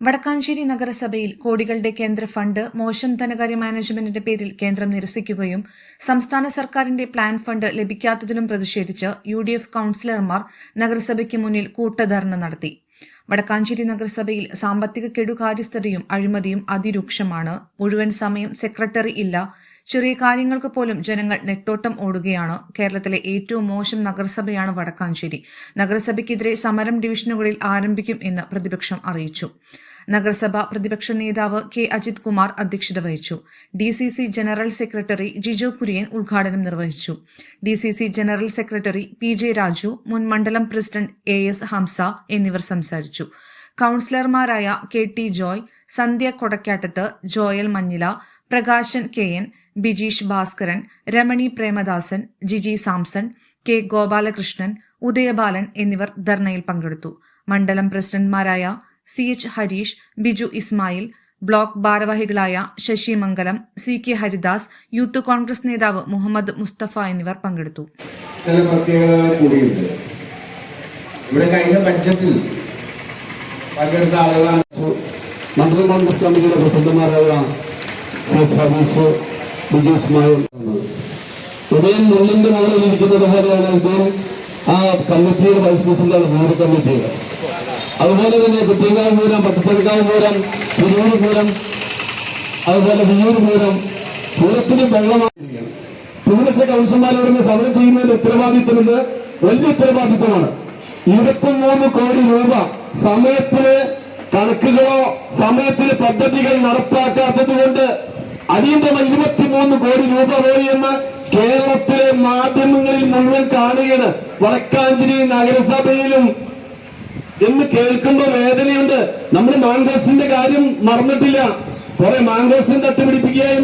വടക്കാഞ്ചേരി നഗരസഭയിൽ കോടികളുടെ കേന്ദ്ര ഫണ്ട് മോശം ധനകാര്യ മാനേജ്മെന്റിന്റെ പേരിൽ കേന്ദ്രം നിരസിക്കുകയും സംസ്ഥാന സർക്കാരിന്റെ പ്ലാൻ ഫണ്ട് ലഭിക്കാത്തതിലും പ്രതിഷേധിച്ച് യു ഡി എഫ് കൌൺസിലർമാർ നഗരസഭയ്ക്ക് മുന്നിൽ കൂട്ടധർണ നടത്തി. വടക്കാഞ്ചേരി നഗരസഭയിൽ സാമ്പത്തിക കെടുകാര്യസ്ഥതയും അഴിമതിയും അതിരൂക്ഷമാണ്. മുഴുവൻ സമയം സെക്രട്ടറി ഇല്ല. ചെറിയ കാര്യങ്ങൾക്ക് പോലും ജനങ്ങൾ നെട്ടോട്ടം ഓടുകയാണ്. കേരളത്തിലെ ഏറ്റവും മോശം നഗരസഭയാണ് വടക്കാഞ്ചേരി. നഗരസഭയ്ക്കെതിരെ സമരം ഡിവിഷനുകളിൽ ആരംഭിക്കും എന്ന് പ്രതിപക്ഷം അറിയിച്ചു. നഗരസഭ പ്രതിപക്ഷ നേതാവ് കെ. അജിത് കുമാർ അധ്യക്ഷത വഹിച്ചു. D C C general secretary Jijo Kurian ഉദ്ഘാടനം നിർവഹിച്ചു. D C C general secretary P. J. Raju മുൻ മണ്ഡലം പ്രസിഡന്റ് എ. എസ്. ഹംസ എന്നിവർ സംസാരിച്ചു. കൌൺസിലർമാരായ K. T. Joy Sandhya Kodakkattath Joel Manjila Prakashan K. N Bijeesh Bhaskaran Ramani Premadasan Jiji Samson K. Gopalakrishnan Udayabalan എന്നിവർ ധർണയിൽ പങ്കെടുത്തു. മണ്ഡലം പ്രസിഡന്റ്മാരായ C H Hareesh Biju Ismail block ഭാരവാഹികളായ Sasi Mangalam C K Haridas youth Congress നേതാവ് മുഹമ്മദ് മുസ്തഫ എന്നിവർ പങ്കെടുത്തു. ചില പ്രത്യേകതകൾ കൂടിയുണ്ട്. ഇവിടെ കഴിഞ്ഞ ബഡ്ജറ്റിൽ പങ്കെടുത്ത ആളുകളാണ് മന്ത്രി കോൺഗ്രസ് കമ്മിറ്റിയുടെ പ്രസിഡന്റുമാരായ സി ഹരീഷ് ബിജു ഇസ്മായിൽ ഉദയൻ നെല്ലിന്റെ മുകളിൽ ഇരിക്കുന്നത് പോലെയാണ് ആ കമ്മിറ്റിയുടെ വൈസ് പ്രസിഡന്റാണ് നൂറ് കമ്മിറ്റിയുടെ. അതുപോലെ തന്നെ കുട്ടിയങ്കാവ് പൂരം പട്ടത്തരക്കാവ് പൂരം അതുപോലെ വിയൂർ പൂരം പൂരത്തിന് വെള്ളമാണ് ഭൂരിപക്ഷ കൗൺസിലർമാരോട് സമരം ചെയ്യുന്നതിന്റെ ഉത്തരവാദിത്വമുണ്ട് വലിയ ഉത്തരവാദിത്വമാണ് ഇരുപത്തിമൂന്ന് കോടി രൂപ സമയത്തിന് കണക്കുകളോ സമയത്തിന് പദ്ധതികൾ നടപ്പാക്കാത്തത് കൊണ്ട് അടിയന്തരം ഇരുപത്തിമൂന്ന് കോടി രൂപ പോയി എന്ന് കേരളത്തിലെ മാധ്യമങ്ങളിൽ മുഴുവൻ കാണുകയാണ്. വടക്കാഞ്ചേരി നഗരസഭയിലും എന്ന് കേൾക്കുമ്പോൾ വേദനയുണ്ട്. നമ്മൾ മാംഗോസിന്റെ കാര്യം മറന്നിട്ടില്ല. കുറെ മാംഗോസിനെ തട്ടുപിടിപ്പിക്കുകയായി